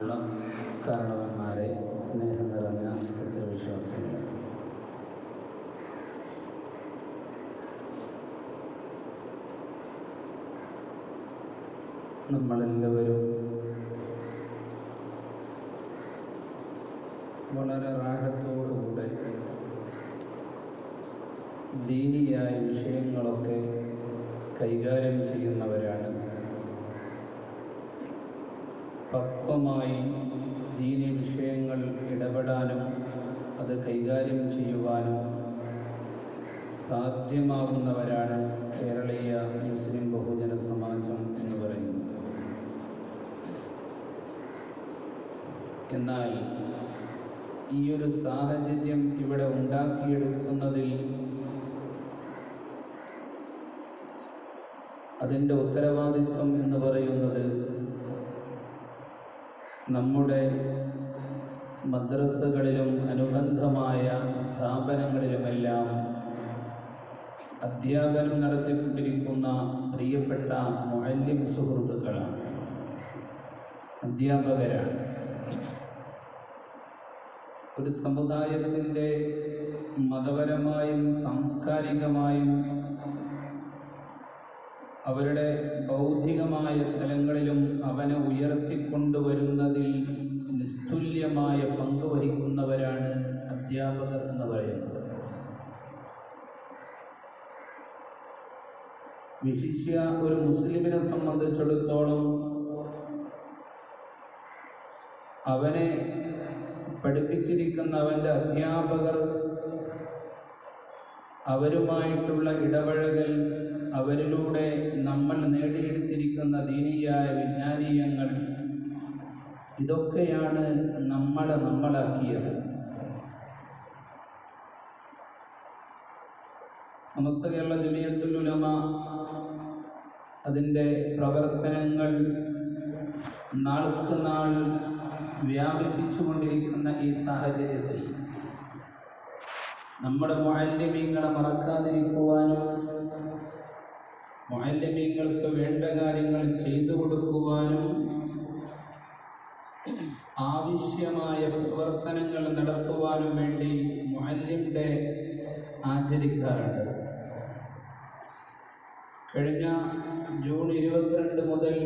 കാരണവന്മാരെ സ്നേഹം നിറഞ്ഞ സത്യവിശ്വാസികൾ നമ്മളെല്ലാവരും വളരെ റാഹത്തോടുകൂടെ ദീനിയായ വിഷയങ്ങളൊക്കെ കൈകാര്യം ചെയ്യുന്നവരാണ് പക്വമായി ദീനി വിഷയങ്ങൾ ഇടപെടാനും അത് കൈകാര്യം ചെയ്യുവാനും സാധ്യമാകുന്നവരാണ് കേരളീയ മുസ്ലിം ബഹുജന സമാജം എന്ന് പറയുന്നത്. എന്നാൽ ഈ ഒരു സാഹചര്യം ഇവിടെ ഉണ്ടാക്കിയെടുക്കുന്നതിൽ അതിന്റെ ഉത്തരവാദിത്വം എന്ന് പറയുന്നത് നമ്മുടെ മദ്രസകളിലും അനുബന്ധമായ സ്ഥാപനങ്ങളിലുമെല്ലാം അധ്യാപനം നടത്തിക്കൊണ്ടിരിക്കുന്ന പ്രിയപ്പെട്ട മുഅല്ലിം സുഹൃത്തുക്കളാണ്. അധ്യാപകരാണ്. ഒരു സമുദായത്തിന്റെ മതപരമായും സാംസ്കാരികമായും അവരുടെ ബൗദ്ധികമായ തലങ്ങളിലും അവനെ ഉയർത്തിക്കൊണ്ടുവരുന്നതിൽ നിസ്തുല്യമായ പങ്ക് വഹിക്കുന്നവരാണ് അധ്യാപകർ എന്ന് പറയുന്നത്. വിശിഷ്യ ഒരു മുസ്ലിമിനെ സംബന്ധിച്ചിടത്തോളം അവനെ പഠിപ്പിച്ചിരിക്കുന്ന അവന്റെ അധ്യാപകർ അവരുമായിട്ടുള്ള ഇടപഴകൽ അവരിലൂടെ നമ്മൾ നേടിയെടുത്തിരിക്കുന്ന ദീനീയായ വിജ്ഞാനീയങ്ങൾ ഇതൊക്കെയാണ് നമ്മളെ നമ്മളാക്കിയത്. സമസ്ത കേരള ജമിയത്തുൽ ഉലമ അതിന്റെ പ്രവർത്തനങ്ങൾ നാൾക്ക് നാൾ വ്യാപിപ്പിച്ചുകൊണ്ടിരിക്കുന്ന ഈ സാഹചര്യത്തിൽ നമ്മുടെ മാലിന്യങ്ങളെ മറക്കാതിരിക്കുവാനും മുഅല്ലിമീങ്ങൾക്ക് വേണ്ട കാര്യങ്ങൾ ചെയ്തു കൊടുക്കുവാനും ആവശ്യമായ പ്രവർത്തനങ്ങൾ നടത്തുവാനും വേണ്ടി മുഅല്ലിം ഡേ ആചരിക്കാറുണ്ട്. കഴിഞ്ഞ ജൂൺ ഇരുപത്തിരണ്ട് മുതൽ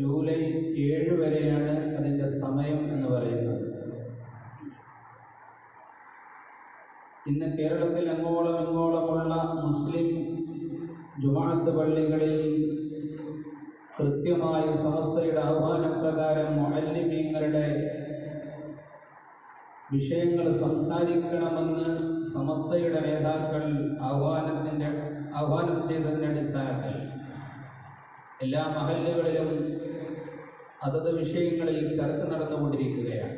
ജൂലൈ ഏഴ് വരെയാണ് അതിന്റെ സമയം എന്ന് പറയുന്നത്. ഇന്ന് കേരളത്തിൽ അങ്ങോളം ഇങ്ങോളമുള്ള മുസ്ലിം ജുമാഅത്ത് പള്ളികളിൽ കൃത്യമായി സമസ്തയുടെ ആഹ്വാനപ്രകാരം മുഅല്ലിമീങ്ങളുടെ വിഷയങ്ങൾ സംസാരിക്കണമെന്ന് സമസ്തയുടെ നേതാക്കൾ ആഹ്വാനത്തിന്റെ ആഹ്വാനം ചെയ്തതിന്റെ അടിസ്ഥാനത്തിൽ എല്ലാ മഹല്ലുകളിലും അതത് വിഷയങ്ങളിൽ ചർച്ച നടന്നുകൊണ്ടിരിക്കുകയാണ്.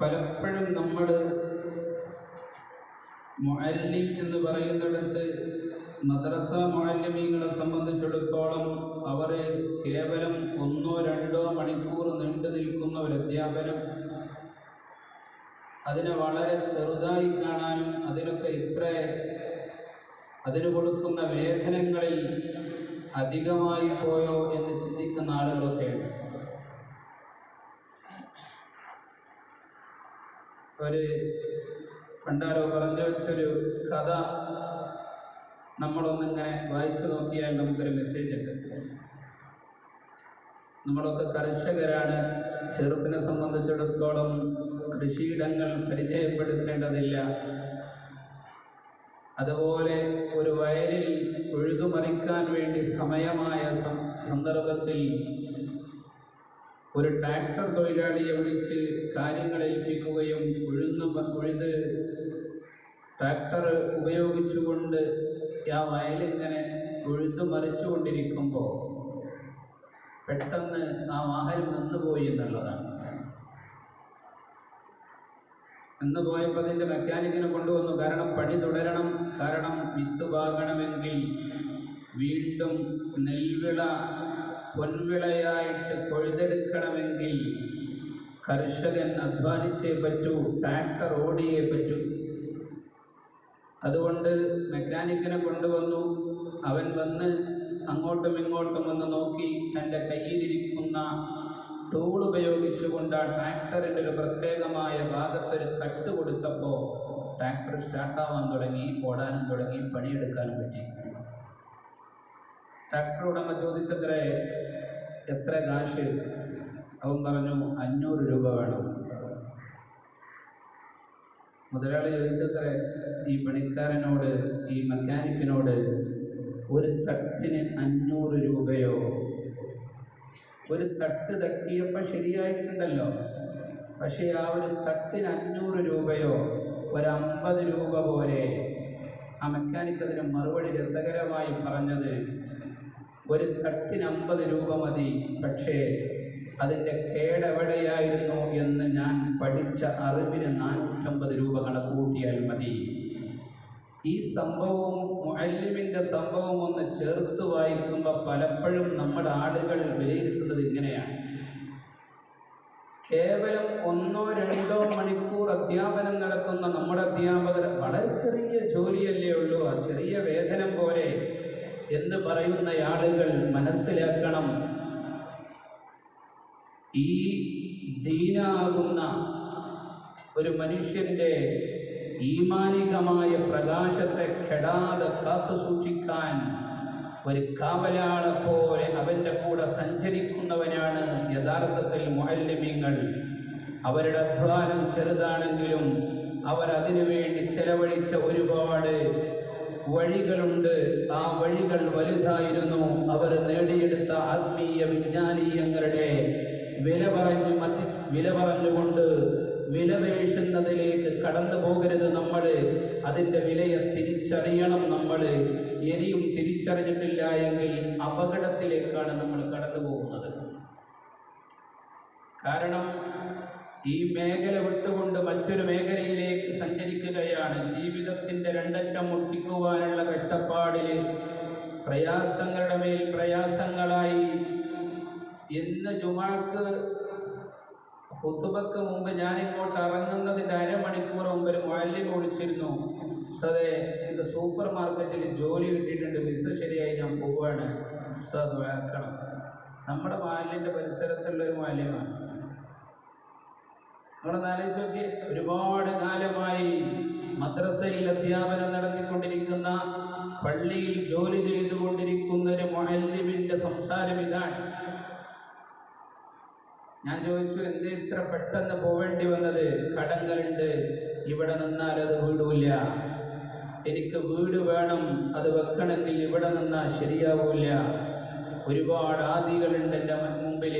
പലപ്പോഴും നമ്മൾ മുഅല്ലിം എന്ന് പറയുന്നിടത്ത് മദ്രസ മുഅല്ലിമീങ്ങളെ സംബന്ധിച്ചിടത്തോളം അവർ കേവലം ഒന്നോ രണ്ടോ മണിക്കൂർ നീണ്ടു നിൽക്കുന്ന ഒരു അധ്യാപനം. അതിനെ വളരെ ചെറുതായി കാണാനും അതിനൊക്കെ ഇത്ര അതിന് കൊടുക്കുന്ന വേതനങ്ങളിൽ അധികമായി പോയോ എന്ന് ചിന്തിക്കുന്ന ആളുകളൊക്കെ ഒരു പണ്ടാരോ പറഞ്ഞു വെച്ചൊരു കഥ നമ്മളൊന്നിങ്ങനെ വായിച്ചു നോക്കിയാൽ നമുക്കൊരു മെസ്സേജ് ഉണ്ട്. നമ്മളൊക്കെ കർഷകരാണ്. ചെറുപ്പിനെ സംബന്ധിച്ചിടത്തോളം കൃഷിയിടങ്ങൾ പരിചയപ്പെടുത്തേണ്ടതില്ല. അതുപോലെ ഒരു വയലിൽ ഉഴുതുമറിക്കാൻ വേണ്ടി സമയമായ സന്ദർഭത്തിൽ ഒരു ട്രാക്ടർ തൊഴിലാളിയെ വിളിച്ച് കാര്യങ്ങൾ ഏൽപ്പിക്കുകയും ഉഴുന്ന് ഉഴുത് ട്രാക്ടർ ഉപയോഗിച്ചുകൊണ്ട് ആ വയലിങ്ങനെ ഉഴുതു മറിച്ചു കൊണ്ടിരിക്കുമ്പോൾ പെട്ടെന്ന് ആ വാഹനം നിന്നുപോയി എന്നുള്ളതാണ്. നിന്ന് പോയപ്പോൾ അതിന്റെ മെക്കാനിക്കിനെ കൊണ്ടുവന്നു. കാരണം പണി തുടരണം. കാരണം വിത്ത് പാകണമെങ്കിൽ വീണ്ടും നെൽവിള പൊൻവിളയായിട്ട് കൊഴുതെടുക്കണമെങ്കിൽ കർഷകൻ അധ്വാനിച്ചേ പറ്റൂ ട്രാക്ടർ ഓടിയേ പറ്റൂ. അതുകൊണ്ട് മെക്കാനിക്കിനെ കൊണ്ടുവന്നു. അവൻ വന്ന് അങ്ങോട്ടും ഇങ്ങോട്ടും വന്ന് നോക്കി തന്റെ കയ്യിലിരിക്കുന്ന ടൂൾ ഉപയോഗിച്ചുകൊണ്ട് ആ ട്രാക്ടറിന്റെ ഒരു പ്രത്യേകമായ ഭാഗത്തൊരു തട്ട് കൊടുത്തപ്പോൾ ട്രാക്ടർ സ്റ്റാർട്ടാവാൻ തുടങ്ങി ഓടാനും തുടങ്ങി പണിയെടുക്കാനും പറ്റി. ട്രാക്ടർ ഉടമ ചോദിച്ചത്രേ എത്ര കാശ്? അവൻ പറഞ്ഞു അഞ്ഞൂറ് രൂപ വേണം. മുതലാളി ചോദിച്ചത്രേ ഈ പണിക്കാരനോട് ഈ മെക്കാനിക്കിനോട് ഒരു തട്ടിന് അഞ്ഞൂറ് രൂപയോ? ഒരു തട്ട് തട്ടിയപ്പോൾ ശരിയായിട്ടുണ്ടല്ലോ. പക്ഷേ ആ ഒരു തട്ടിന് അഞ്ഞൂറ് രൂപയോ? ഒരു അമ്പത് രൂപ പോലെ ആ മെക്കാനിക് അതിന് മറുപടി രസകരമായി പറഞ്ഞത് ഒരു തട്ടിന് അമ്പത് രൂപ മതി പക്ഷേ അതിന്റെ കേടെവിടെയായിരുന്നു എന്ന് ഞാൻ പഠിച്ച അറിവിന് നാനൂറ്റമ്പത് രൂപ കണക്കുകൂട്ടിയാൽ മതി. ഈ സംഭവവും മുഅല്ലിമിന്റെ സംഭവം ഒന്ന് ചേർത്ത് വായിക്കുമ്പോൾ പലപ്പോഴും നമ്മുടെ ആളുകൾ വിലയിരുത്തുന്നത് ഇങ്ങനെയാണ്. കേവലം ഒന്നോ രണ്ടോ മണിക്കൂർ അധ്യാപനം നടത്തുന്ന നമ്മുടെ അധ്യാപകർ വളരെ ചെറിയ ജോലിയല്ലേ ഉള്ളൂ ആ ചെറിയ വേതനം പോലെ എന്ന് പറയുന്ന ആളുകൾ മനസ്സിലാക്കണം. ഈ ദീനാകുന്ന ഒരു മനുഷ്യന്റെ ഈമാനികമായ പ്രകാശത്തെ കെടാതെ കാത്തു സൂക്ഷിക്കാൻ ഒരു കാവലാളെ പോലെ അവന്റെ കൂടെ സഞ്ചരിക്കുന്നവനാണ് യഥാർത്ഥത്തിൽ മുഅല്ലിമീങ്ങൾ. അവരുടെ അധ്വാനം ചെറുതാണെങ്കിലും അവർ അതിനു വേണ്ടി ചെലവഴിച്ച ഒരുപാട് വഴികളുണ്ട്. ആ വഴികൾ വലുതായിരുന്നു. അവർ നേടിയെടുത്ത ആത്മീയ വിജ്ഞാനീയങ്ങളുടെ വില പറഞ്ഞു മറ്റ് വില പറഞ്ഞുകൊണ്ട് വിലപേശുന്നതിലേക്ക് കടന്നു പോകരുത് നമ്മൾ അതിന്റെ വിലയെ തിരിച്ചറിയണം നമ്മൾ ഇനിയും തിരിച്ചറിഞ്ഞിട്ടില്ല എങ്കിൽ അപകടത്തിലേക്കാണ് നമ്മൾ കടന്നു പോകുന്നത്. കാരണം ഈ മേഖല വിട്ടുകൊണ്ട് മറ്റൊരു മേഖലയിലേക്ക് സഞ്ചരിക്കുകയാണ്. ജീവിതത്തിന്റെ രണ്ടറ്റം മുട്ടിക്കുവാനുള്ള കഷ്ടപ്പാടിൽ പ്രയാസങ്ങളുടെ മേൽ പ്രയാസങ്ങളായി ഇന്ന് ജുമാക്ക് ഹുത്തുബക്ക് മുമ്പ് ഞാൻ ഇങ്ങോട്ട് ഇറങ്ങുന്നതിന്റെ അരമണിക്കൂർ മുമ്പ് ഒരു മുഅല്ലിം വിളിച്ചിരുന്നു ഉസ്താദെ എനിക്ക് സൂപ്പർ മാർക്കറ്റിൽ ജോലി കിട്ടിയിട്ടുണ്ട്. വിസ ശരിയായി ഞാൻ ഉസ്താദ് വേർക്കണം നമ്മുടെ മാലിന്റെ പരിസരത്തുള്ള ഒരു മാലിന്യമാണ് നമ്മളൊന്ന് ആലോചിച്ച് നോക്കി. ഒരുപാട് കാലമായി മദ്രസയിൽ അധ്യാപനം നടത്തിക്കൊണ്ടിരിക്കുന്ന പള്ളിയിൽ ജോലി ചെയ്തുകൊണ്ടിരിക്കുന്ന ഒരു മൊഹല്ലിമിന്റെ സംസാരം ഇതാണ്. ഞാൻ ചോദിച്ചു എന്ത് ഇത്ര പെട്ടെന്ന് പോവേണ്ടി വന്നത്? കടങ്ങളുണ്ട്. ഇവിടെ നിന്നാൽ അത് വീടൂല. എനിക്ക് വീട് വേണം. അത് വെക്കണമെങ്കിൽ ഇവിടെ നിന്നാൽ ശരിയാവില്ല ഒരുപാട് ആദികളുണ്ട് എന്റെ മുമ്പിൽ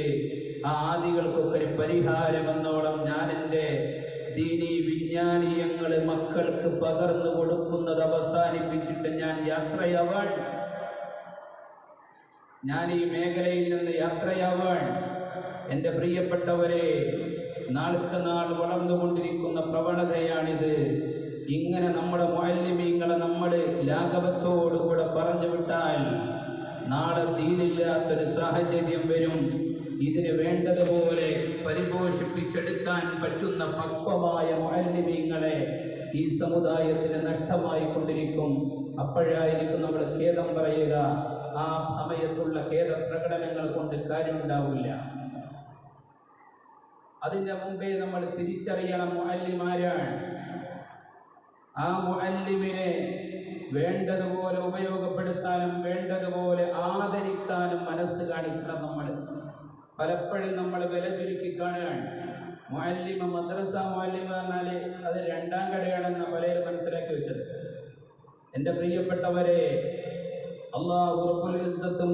ആ ആദികൾക്കൊക്കെ ഒരു പരിഹാരം എന്നോളം ഞാൻ എന്റെ ദീനി വിജ്ഞാനീയങ്ങൾ മക്കൾക്ക് പകർന്നു കൊടുക്കുന്നത് അവസാനിപ്പിച്ചിട്ട് ഞാൻ യാത്രയാവാൻ. ഞാൻ ഈ മേഖലയിൽ നിന്ന് യാത്രയാവാൻ എന്റെ പ്രിയപ്പെട്ടവരെ നാൾക്ക് നാൾ വളർന്നുകൊണ്ടിരിക്കുന്ന പ്രവണതയാണിത്. ഇങ്ങനെ നമ്മുടെ മൊയല്യമീങ്ങളെ നമ്മൾ ലാഘവത്തോടുകൂടെ പറഞ്ഞു വിട്ടാൽ നാളെ തീരില്ലാത്തൊരു സാഹചര്യം വരും. ഇതിന് വേണ്ടതുപോലെ പരിപോഷിപ്പിച്ചെടുക്കാൻ പറ്റുന്ന പക്വമായ മൊയല്യമീങ്ങളെ ഈ സമുദായത്തിന് നഷ്ടമായി കൊണ്ടിരിക്കും അപ്പോഴായിരിക്കും നമ്മൾ ഖേദം പറയുക. ആ സമയത്തുള്ള ഖേദ പ്രകടനങ്ങൾ കൊണ്ട് കാര്യമുണ്ടാവില്ല. അതിന്റെ മുമ്പേ നമ്മൾ തിരിച്ചറിയണം മുഅല്ലിമാരാണ്. ആ മുഅല്ലിമിനെ വേണ്ടതുപോലെ ഉപയോഗപ്പെടുത്താനും വേണ്ടതുപോലെ ആദരിക്കാനും മനസ്സ് കാണിക്കണം നമ്മൾ. പലപ്പോഴും നമ്മൾ വില ചുരുക്കി കാണുകയാണ്. മുഅല്ലിമ മദ്രസ മുഅല്ലിമ പറഞ്ഞാൽ അത് രണ്ടാം കടയാണെന്ന് പലരും മനസ്സിലാക്കി വെച്ചത്. എന്റെ പ്രിയപ്പെട്ടവരെ അള്ളാഹു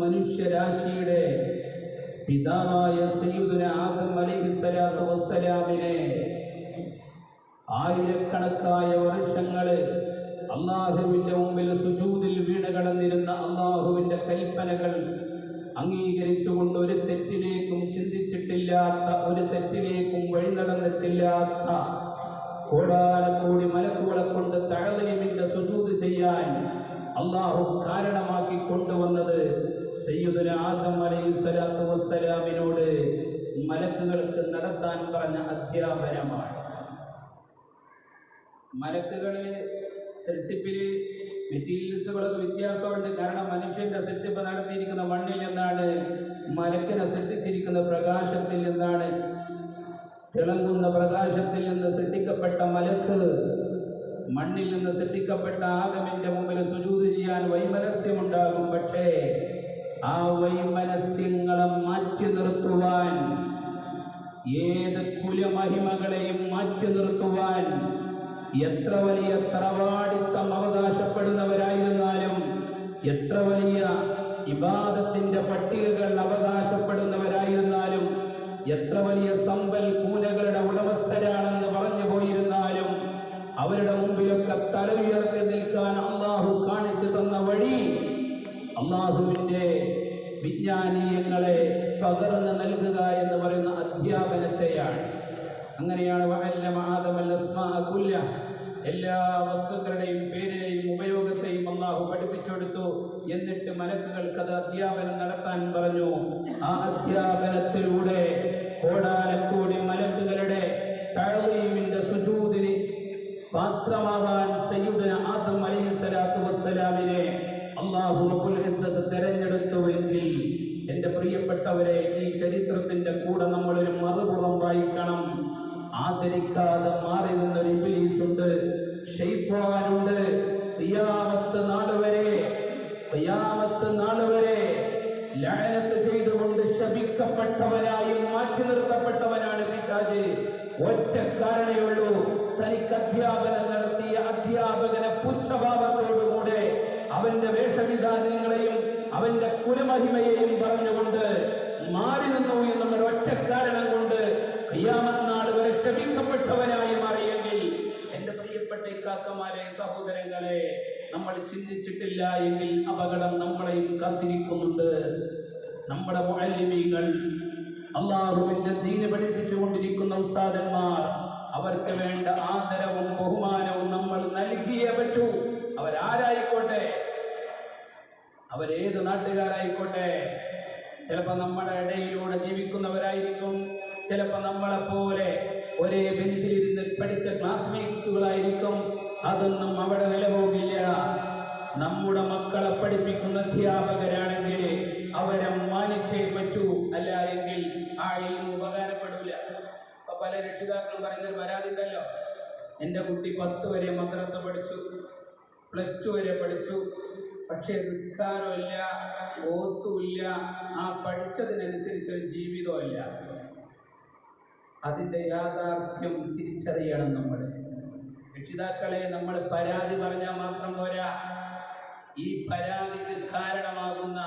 മനുഷ്യരാശിയുടെ പിതാവായ സയ്യിദുന ആദം അലൈഹിസ്സലാത്തു വസ്സലാമിനെ ആയിരക്കണക്കായ വർഷങ്ങൾ അള്ളാഹുവിന്റെ മുമ്പിൽ സുജൂതിൽ വീണ് കടന്നിരുന്ന അള്ളാഹുവിന്റെ കൽപ്പനകൾ അംഗീകരിച്ചുകൊണ്ട് ഒരു തെറ്റിലേക്കും ചിന്തിച്ചിട്ടില്ലാത്ത ഒരു തെറ്റിലേക്കും വഴി നടന്നിട്ടില്ലാത്ത കോടാനക്കോടി മലക്കുകളെ കൊണ്ട് തഴലീമിന്റെ സുജൂത് ചെയ്യാൻ അള്ളാഹു കാരണമാക്കി കൊണ്ടുവന്നത് സയ്യുദന ആദം അലൈഹി മലക്കുകൾക്ക് നടത്താൻ പറഞ്ഞ അധ്യാപനമാണ്. മലക്കുകൾ സെറ്റപ്പിൽ മെറ്റീരിയൽസുകളൊക്കെ വ്യത്യാസമുണ്ട്. കാരണം മനുഷ്യന്റെ സെറ്റപ്പ് നടത്തിയിരിക്കുന്ന മണ്ണിൽ നിന്നാണ് മലക്കിനെ സൃഷ്ടിച്ചിരിക്കുന്ന പ്രകാശത്തിൽ എന്താണ്? തിളങ്ങുന്ന പ്രകാശത്തിൽ നിന്ന് സൃഷ്ടിക്കപ്പെട്ട മലക്ക് മണ്ണിൽ നിന്ന് സൃഷ്ടിക്കപ്പെട്ട ആഗമിന്റെ മുമ്പിൽ സുജൂത് ചെയ്യാൻ വൈമനസ്യമുണ്ടാകും. പക്ഷേ ആ വൈമനസ്യങ്ങളെ മാറ്റി നിർത്തുവാൻ ഏത് കുലമഹിമകളെയും മാറ്റി നിർത്തുവാൻ എത്ര വലിയ തറവാടിത്തം അവകാശപ്പെടുന്നവരായിരുന്നാലും എത്ര വലിയ ഇബാദത്തിന്റെ പട്ടികകൾ അവകാശപ്പെടുന്നവരായിരുന്നാലും എത്ര വലിയ സമ്പൽ കൂനകളുടെ ഉടമസ്ഥരാണെന്ന് പറഞ്ഞു പോയിരുന്നാലും അവരുടെ മുമ്പിലൊക്കെ തല ഉയർത്തി നിൽക്കാൻ അള്ളാഹു കാണിച്ചു തന്ന വഴി അള്ളാഹുവിന്റെ വിജ്ഞാനീയങ്ങളെ പകർന്നു നൽകുക എന്ന് പറയുന്ന അധ്യാപനത്തെയാണ്. അങ്ങനെയാണ് എല്ലാ വസ്തുക്കളുടെയും പേരിനെയും ഉപയോഗത്തെയും അള്ളാഹു പഠിപ്പിച്ചെടുത്തു. എന്നിട്ട് മലക്കുകൾക്ക് അത് അധ്യാപനം നടത്താൻ പറഞ്ഞു. ആ അധ്യാപനത്തിലൂടെ കോടാനക്കോടി മലക്കുകളുടെ തഴവീമിന്റെ സുജൂതിന് പാത്രമാവാൻ സയ്യുദന ആദം അലൈഹി സ്വലാത്തു വസ്സലാമിനെ അള്ളാഹു തെരഞ്ഞെടുത്തുവെങ്കിൽ എന്റെ പ്രിയപ്പെട്ടവരെ ഈ ചരിത്രത്തിന്റെ കൂടെ നമ്മളൊരു മറുപുറം വായിക്കണം. ആദരിക്കാതെ മാറി നിന്നൊരു ഇബിലീസ് ഉണ്ട് ഷെയ്ഫാനുണ്ട് ഖിയാമത്ത് നാൾ വരെ ഖിയാമത്ത് നാൾ വരെ ലഅനത്ത് ചെയ്തുകൊണ്ട് ശപിക്കപ്പെട്ടവനായി മാറ്റി നിർത്തപ്പെട്ടവനാണ് പിശാജ്. ഒറ്റ കാരണയുള്ളൂ തനിക്ക് അധ്യാപനം നടത്തിയ അധ്യാപകനെ പുച്ഛഭാവത്തോടുകൂടെ അവന്റെ വേഷവിധാനങ്ങളെയും അവന്റെ കുലമഹിമയെയും പറഞ്ഞുകൊണ്ട് മാറി നിന്നു എന്നുള്ള ഒറ്റ കാരണം കൊണ്ട് ഖിയാമത്ത് വരെ ക്ഷമിക്കപ്പെട്ടവനായി മാറിയെങ്കിൽ എന്റെ പ്രിയപ്പെട്ട ഇക്കാക്കമാരെ സഹോദരങ്ങളെ നമ്മൾ ചിന്തിച്ചിട്ടില്ല എങ്കിൽ അപകടം നമ്മളെയും കാത്തിരിക്കുന്നുണ്ട്. നമ്മുടെ മുഅല്ലിമീങ്ങൾ അള്ളാഹുവിന്റെ ദീന പഠിപ്പിച്ചു കൊണ്ടിരിക്കുന്ന ഉസ്താദന്മാർ അവർക്ക് വേണ്ട ആദരവും ബഹുമാനവും നമ്മൾ നൽകിയേ പറ്റൂ. അവരാരായിക്കോട്ടെ? അവരേത് നാട്ടുകാരായിക്കോട്ടെ? ചിലപ്പോൾ നമ്മുടെ ഇടയിലൂടെ ജീവിക്കുന്നവരായിരിക്കും. ചിലപ്പോൾ നമ്മളെ പോലെ ഒരേ ബെഞ്ചിലിരുന്ന് പഠിച്ച ക്ലാസ്മേറ്റ്സുകളായിരിക്കും അതൊന്നും അവിടെ വില പോകില്ല നമ്മുടെ മക്കളെ പഠിപ്പിക്കുന്ന അധ്യാപകരാണെങ്കിൽ അവരെ മാനിച്ചേ പറ്റൂ. അല്ല എങ്കിൽ ആ ഇൽമ ഉപകാരപ്പെടൂല. അപ്പൊ പല രക്ഷിതാക്കളും പറയുന്നൊരു പരാതി ഉണ്ടല്ലോ എന്റെ കുട്ടി പത്ത് വരെ മദ്രസ പഠിച്ചു. പ്ലസ് ടു വരെ പഠിച്ചു. പക്ഷേ നിസ്കാരമില്ല ഓത്തുമില്ല. ആ പഠിച്ചതിനനുസരിച്ച് ഒരു ജീവിതമില്ല അതിന്റെ യാഥാർത്ഥ്യം തിരിച്ചറിയണം നമ്മൾ രക്ഷിതാക്കളെ നമ്മൾ പരാതി പറഞ്ഞാൽ മാത്രം പോരാ. ഈ പരാതിക്ക് കാരണമാകുന്ന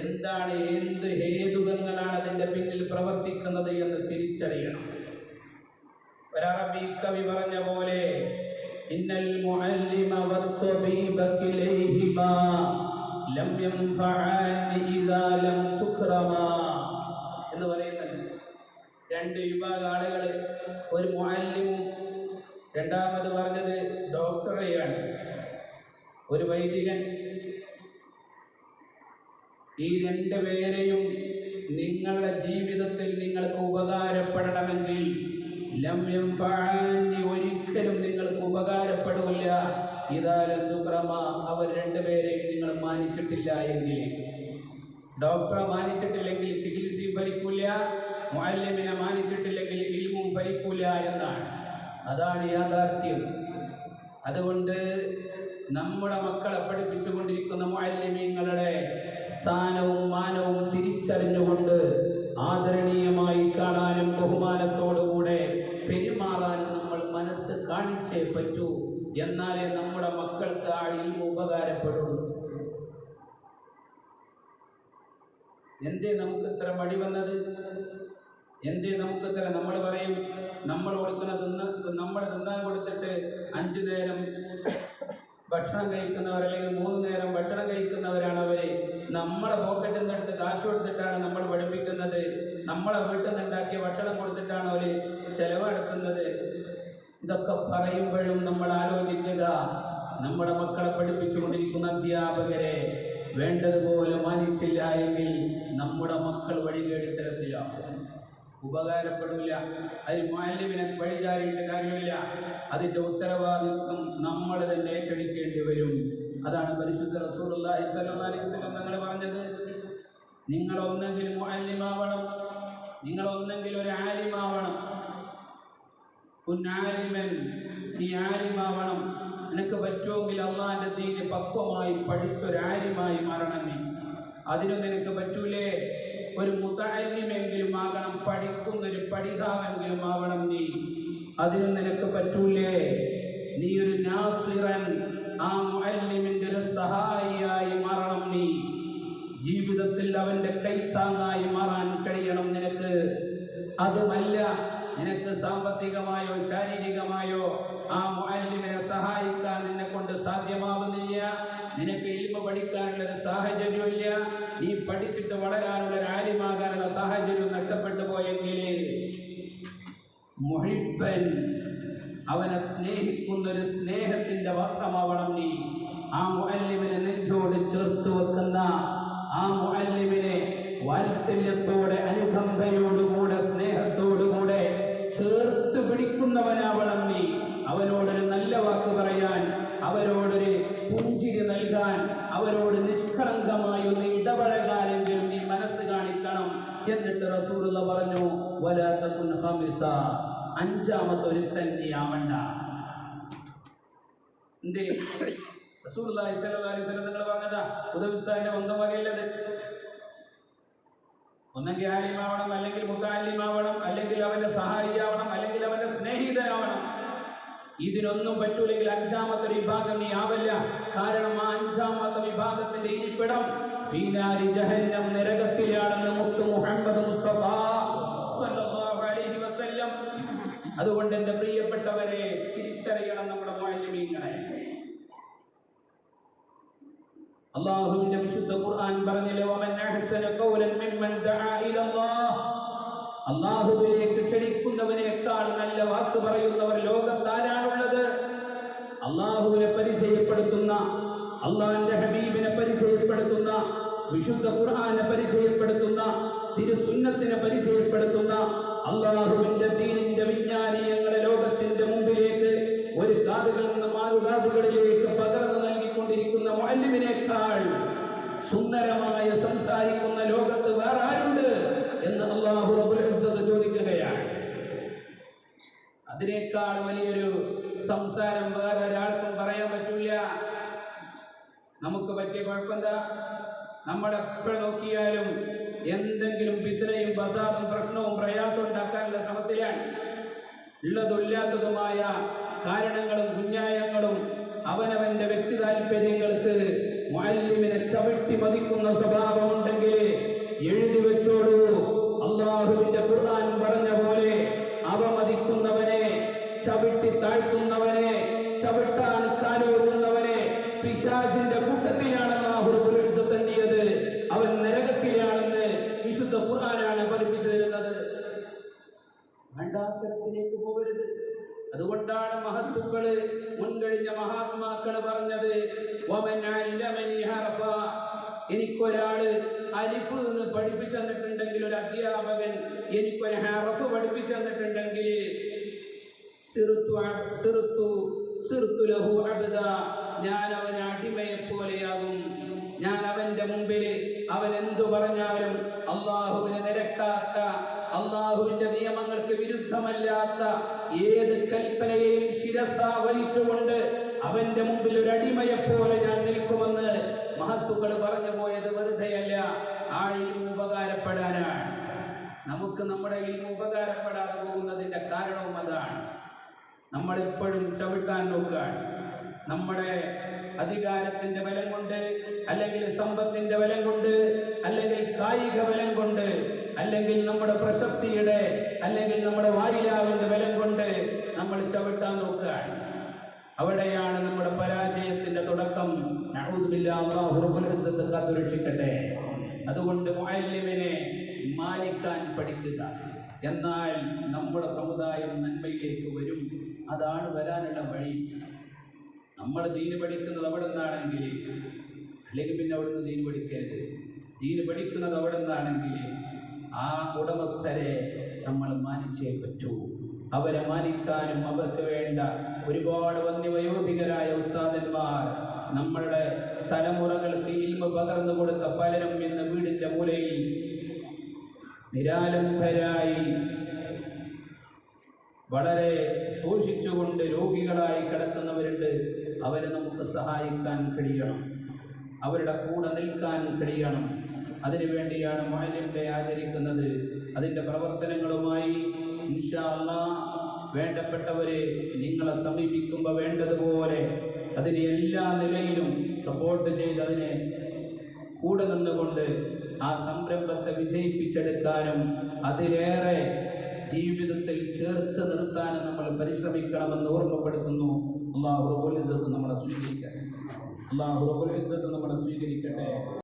എന്താണ് എന്ത് ഹേതുകങ്ങളാണ് അതിന്റെ പിന്നിൽ പ്രവർത്തിക്കുന്നത് എന്ന് തിരിച്ചറിയണം. ഒരറബി കവി പറഞ്ഞ പോലെ ഇന്നൽ മുഅല്ലിമ والطبيب كليهما ലം ينفعان ഇദാ ലം تكرما. എന്ന് പറയുന്നുണ്ട് രണ്ട് വിഭാഗ ആളുകൾ ഒരു മുഅല്ലിമും രണ്ടാമത് പറഞ്ഞത് ഡോക്ടറെയാണ്. ഒരു വൈദികൻ. ഈ രണ്ട് പേരെയും നിങ്ങളുടെ ജീവിതത്തിൽ നിങ്ങൾക്ക് ഉപകാരപ്പെടണമെങ്കിൽ ഒരിക്കലും നിങ്ങൾക്ക് ഉപകാരപ്പെടില്ല. ഇതാലെന്തുക്രമ അവർ രണ്ടുപേരെയും നിങ്ങൾ മാനിച്ചിട്ടില്ല എങ്കിൽ. ഡോക്ടറെ മാനിച്ചിട്ടില്ലെങ്കിൽ ചികിത്സയും ഫലിക്കൂല മാലിന്യമിനെ മാനിച്ചിട്ടില്ലെങ്കിൽ ഇൽമും ഫലിക്കൂല എന്നാണ്. അതാണ് യാഥാർത്ഥ്യം. അതുകൊണ്ട് നമ്മുടെ മക്കളെ പഠിപ്പിച്ചുകൊണ്ടിരിക്കുന്ന മാലിന്യങ്ങളുടെ സ്ഥാനവും മാനവും തിരിച്ചറിഞ്ഞുകൊണ്ട് ആദരണീയമായി കാണാനും ബഹുമാനത്തോടുകൂടെ പെരുമാറാനും നമ്മൾ മനസ്സ് കാണിച്ചേ പറ്റൂ. എന്നാലേ നമ്മുടെ മക്കൾക്ക് ആ ഇൽമ ഉപകാരപ്പെടുള്ളൂ. എന്തേ നമുക്ക് ഇത്ര മടി വന്നത്? എന്തേ നമുക്ക് ഇത്ര നമ്മൾ പറയും? നമ്മൾ കൊടുക്കുന്ന തിന്ന നമ്മൾ തിന്നാൻ കൊടുത്തിട്ട് അഞ്ചു നേരം ഭക്ഷണം കഴിക്കുന്നവർ അല്ലെങ്കിൽ മൂന്ന് നേരം ഭക്ഷണം കഴിക്കുന്നവരാണ് അവർ. നമ്മളെ പോക്കറ്റിൽ നിന്ന് എടുത്ത് കാശ് കൊടുത്തിട്ടാണ് നമ്മൾ പഠിപ്പിക്കുന്നത്. നമ്മളെ വീട്ടിൽ നിന്ന് ഉണ്ടാക്കിയ ഭക്ഷണം കൊടുത്തിട്ടാണ് അവർ ചെലവെടുക്കുന്നത്. ഇതൊക്കെ പറയുമ്പോഴും നമ്മൾ ആലോചിക്കുക. നമ്മുടെ മക്കളെ പഠിപ്പിച്ചുകൊണ്ടിരിക്കുന്ന അധ്യാപകരെ വേണ്ടതുപോലെ മാനിച്ചില്ല എങ്കിൽ നമ്മുടെ മക്കൾ വഴി തരത്തിലാവും. ഉപകാരപ്പെടില്ല അതിൽ മാലിന്യവിനെ വഴിചാരിയുടെ കാര്യമില്ല. അതിന്റെ ഉത്തരവാദിത്വം നമ്മൾ തന്നെ ഏറ്റെടുക്കേണ്ടി വരും. അതാണ് പരിശുദ്ധ സ്വല്ലല്ലാഹി അലൈഹി തങ്ങൾ പറഞ്ഞത്. നിങ്ങൾ ഒന്നെങ്കിൽ മുഅല്ലിമാവണം. നിങ്ങൾ ഒന്നെങ്കിൽ ഒരു ആലിമാവണം. കുന്നാലിമൻ നീ ആലിമാവണം. നിനക്ക് പറ്റുമെങ്കിൽ അള്ളാന്റെ തീരെ പക്വമായി പഠിച്ചൊരാലിമായി മാറണം നീ. അതിന് നിനക്ക് പറ്റൂലേ? ഒരു മുതാലിമെങ്കിലും ആകണം പഠിക്കുന്നൊരു പഠിതാവെങ്കിലും ആവണം നീ. അതിനും നിനക്ക് പറ്റൂലേ. നീ ഒരു നാസിറൻ ആ മുഅല്ലിമിന്റെ ഒരു സഹായിയായി മാറണം നീ. ജീവിതത്തിൽ അവന്റെ കൈത്താങ്ങായി മാറാൻ കഴിയണം നിനക്ക്. അതുമല്ല നിനക്ക് സാമ്പത്തികമായോ ശാരീരികമായോ ആ മുഅല്ലിമിനെ സഹായിക്കാൻ നിന്നെ കൊണ്ട് സാധ്യമാവുന്നില്ല. നിനക്ക് ഇൽമ പഠിക്കാനുള്ള ഒരു സാഹചര്യമില്ല നീ പഠിച്ചിട്ട് വളരാനുള്ള ഒരു ആര്യമാകാനുള്ള സാഹചര്യം നഷ്ടപ്പെട്ടു പോയെങ്കിൽ മുഹിബൻ അവനെ സ്നേഹിക്കുന്ന ഒരു സ്നേഹത്തിന്റെ വസ്ത്രമാവണം നീ. ആ മുഅല്ലിമിനെ നെഞ്ചോട് ചേർത്ത് വെക്കുന്ന ആ മുഅല്ലിമിനെ വാത്സല്യത്തോടെ അനുകമ്പയോടുകൂടെ സ്നേഹത്തോടുകൂടെ ചേർത്ത് പിടിക്കുന്നവനാവണം നീ. അവനോടൊരു നല്ല വാക്ക് പറയാൻ അവരോടൊരു പുഞ്ചിരി നൽകാൻ അവരോട് നിഷ്കളങ്കമായി ഒന്ന് ഇടപഴകാനെങ്കിലും നീ മനസ്സ് കാണിക്കണം എന്നിട്ട് റസൂലുള്ള പറഞ്ഞു വലാത്തകുൻ ഖമിസ. അഞ്ചാമത്തെ ഒരു തന്നെ ആവണ്ട. എന്തേ? സ്വല്ലല്ലാഹി അലൈഹി നിങ്ങൾ പറഞ്ഞതാ ഉദവിസ്ഥാന്റെ ഒന്നും വകയില്ലത് ഒന്നെങ്കിൽ ആലിമാവണം അല്ലെങ്കിൽ മുത്താലിമാവണം അല്ലെങ്കിൽ അവന്റെ സഹായിയാവണം അല്ലെങ്കിൽ അവന്റെ സ്നേഹിതനാവണം. ഇതിനൊന്നും പറ്റൂലെങ്കിൽ അഞ്ചാമത്തെ വിഭാഗം നീ ആവല്ല. കാരണം ആ അഞ്ചാമത്തെ വിഭാഗത്തിന്റെ ഇരിപ്പിടം ഫീനാരി ജഹന്നം നരകത്തിലാണെന്ന് മുത്തു മുഹമ്മദ് മുസ്തഫ അതുകൊണ്ട് എന്റെ പ്രിയപ്പെട്ടവരെ തിരിച്ചറിയണം നമ്മുടെ മാലിന്യങ്ങളെ അള്ളാഹുവിന്റെ വിശുദ്ധ ഖുർആൻ പറഞ്ഞില്ലേ വമൻ അഹ്സന ഖൗലൻ മിമ്മൻ ദആ ഇലല്ലാഹ്. അള്ളാഹുവിലേക്ക് ക്ഷണിക്കുന്നവനേക്കാൾ നല്ല വാക്ക് പറയുന്നവർ ലോകത്ത് ആരാണുള്ളത് അള്ളാഹുവിനെ പരിചയപ്പെടുത്തുന്ന അള്ളാഹിന്റെ ഹബീബിനെ പരിചയപ്പെടുത്തുന്ന വിശുദ്ധ ഖുർആനെ പരിചയപ്പെടുത്തുന്ന തിരുസുന്നത്തിനെ പരിചയപ്പെടുത്തുന്ന അള്ളാഹുവിന്റെ ദീനിന്റെ വിജ്ഞാനീയങ്ങളെ ലോകത്തിന്റെ മുമ്പിലേക്ക് ഒരു കാതുകളിൽ നിന്ന് മാറുകാതുകളിലേക്ക് പകർന്നു നൽകിക്കൊണ്ടിരിക്കുന്ന മുഅല്ലിമിനേക്കാൾ സുന്ദരമായ സംസാരിക്കുന്ന ലോകത്ത് വേറെ ആരുണ്ട് എന്ന് അള്ളാഹു റബ്ബുൽ ഇസ്സത്ത് ചോദിക്കുകയാണ്. അതിനേക്കാൾ വലിയൊരു സംസാരം വേറെ ഒരാൾക്കും പറയാൻ പറ്റില്ല നമുക്ക് പറ്റിയ കുഴപ്പമെന്താ? നമ്മൾ നോക്കിയാലും എന്തെങ്കിലും പിത്തനയും പ്രസാദും പ്രശ്നവും പ്രയാസവും ഉണ്ടാക്കാനുള്ള ശ്രമത്തിലാണ്. ഉള്ളതുമില്ലാത്തതുമായ കാരണങ്ങളും കുഞ്ഞായങ്ങളും അവനവന്റെ വ്യക്തി താല്പര്യങ്ങൾക്ക് മുഅല്ലിമിനെ ചവിട്ടി മതിക്കുന്ന സ്വഭാവമുണ്ടെങ്കിൽ എഴുതി വെച്ചോളൂ. അള്ളാഹുവിന്റെ ഖുർആൻ പറഞ്ഞ പോലെ അവമതിക്കുന്നവനെ ചവിട്ടി താഴ്ത്തുന്നവനെ ചവിട്ടാൻ കാലോകുന്നവനെ പിശാചിന്റെ കൂട്ടത്തിലാണ് അള്ളാഹു എണ്ണിയത്. അവൻ നരകത്തിലാണെന്ന് വിശുദ്ധ ഖുർആനാണ് പഠിപ്പിച്ചു തരുന്നത്. വേണ്ടാത്തരത്തിലേക്ക് പോകരുത്. അതുകൊണ്ടാണ് മഹത്തുക്കൾ മുൻകഴിഞ്ഞ മഹാത്മാക്കൾ പറഞ്ഞത്. എനിക്കൊരാൾ അലിഫ് നിന്ന് പഠിപ്പിച്ചു തന്നിട്ടുണ്ടെങ്കിൽ ഒരു അധ്യാപകൻ എനിക്കൊരു ഹറഫ് പഠിപ്പിച്ചു തന്നിട്ടുണ്ടെങ്കിൽ. ഞാൻ അവന് അടിമയെ പോലെയാകും ഞാൻ അവന്റെ മുമ്പിൽ അവൻ എന്തു പറഞ്ഞാലും അള്ളാഹുവിന് നിരക്കാത്ത അള്ളാഹുവിന്റെ നിയമങ്ങൾക്ക് വിരുദ്ധമല്ലാത്ത ഏത് കൽപ്പനയെയും ശിരസാ വഹിച്ചുകൊണ്ട് അവന്റെ മുമ്പിൽ ഒരു അടിമയെ പോലെ ഞാൻ നിൽക്കുമെന്ന് മഹത്തുക്കൾ പറഞ്ഞു പോയത് വെറുതെയല്ല. ആ ഉപകാരപ്പെടാനാണ്. നമുക്ക് നമ്മുടെ ഇൽമ ഉപകാരപ്പെടാതെ പോകുന്നതിന്റെ കാരണവും അതാണ്. നമ്മൾ എപ്പോഴും ചവിട്ടാൻ നോക്കുകയാണ്. നമ്മുടെ അധികാരത്തിന്റെ ബലം കൊണ്ട് അല്ലെങ്കിൽ സമ്പത്തിന്റെ ബലം കൊണ്ട് അല്ലെങ്കിൽ കായിക ബലം കൊണ്ട് അല്ലെങ്കിൽ നമ്മുടെ പ്രശസ്തിയുടെ അല്ലെങ്കിൽ നമ്മുടെ വായിലാവിന്റെ ബലം കൊണ്ട് നമ്മൾ ചവിട്ടാൻ നോക്കുകയാണ് അവിടെയാണ് നമ്മുടെ പരാജയത്തിന്റെ തുടക്കം. ഇസ്സത്ത് കാത്തുരക്ഷിക്കട്ടെ. അതുകൊണ്ട് മുഅല്ലിമിനെ മാനിക്കാൻ പഠിക്കുക. എന്നാൽ നമ്മുടെ സമുദായം നന്മയിലേക്ക് വരും. അതാണ് വരാനുള്ള വഴി. നമ്മൾ ദീന് പഠിക്കുന്നത് അവിടെ നിന്നാണെങ്കിൽ അല്ലെങ്കിൽ പിന്നെ അവിടെ നിന്ന് ദീന് പഠിക്കരുത്. ദീന് പഠിക്കുന്നത് അവിടെ നിന്നാണെങ്കിൽ ആ ഉടമസ്ഥരെ നമ്മൾ മാനിച്ചേ പറ്റൂ. അവരെ മാനിക്കാനും അവർക്ക് വേണ്ട ഒരുപാട് വന്യവയോധികരായ ഉസ്താദന്മാർ നമ്മളുടെ തലമുറകൾക്ക് ഇൽമ പകർന്നു കൊടുത്ത പലരും എന്ന വീടിന്റെ മൂലയിൽ നിരാലംബരായി. വളരെ സൂക്ഷിച്ചുകൊണ്ട് രോഗികളായി കിടക്കുന്നവരുണ്ട്. അവരെ നമുക്ക് സഹായിക്കാൻ കഴിയണം. അവരുടെ കൂടെ നിൽക്കാൻ കഴിയണം. അതിനുവേണ്ടിയാണ് ഡേ ആചരിക്കുന്നത്. അതിന്റെ പ്രവർത്തനങ്ങളുമായി ഇൻഷാല്ല വേണ്ടപ്പെട്ടവരെ നിങ്ങളെ സമീപിക്കുമ്പോൾ വേണ്ടതുപോലെ അതിനെ എല്ലാ നിലയിലും സപ്പോർട്ട് ചെയ്ത് അതിനെ കൂടെ നിന്നുകൊണ്ട് ആ സംരംഭത്തെ വിജയിപ്പിച്ചെടുക്കാനും അതിലേറെ ജീവിതത്തിൽ ചേർത്ത് നിർത്താനും നമ്മൾ പരിശ്രമിക്കണമെന്ന് ഓർമ്മപ്പെടുത്തുന്നു. അള്ളാഹു റബുൽ ഇസ്സത്ത് നമ്മളെ സ്വീകരിക്കട്ടെ. അള്ളാഹു റബുൽ ഇസ്സത്ത് നമ്മളെ സ്വീകരിക്കട്ടെ.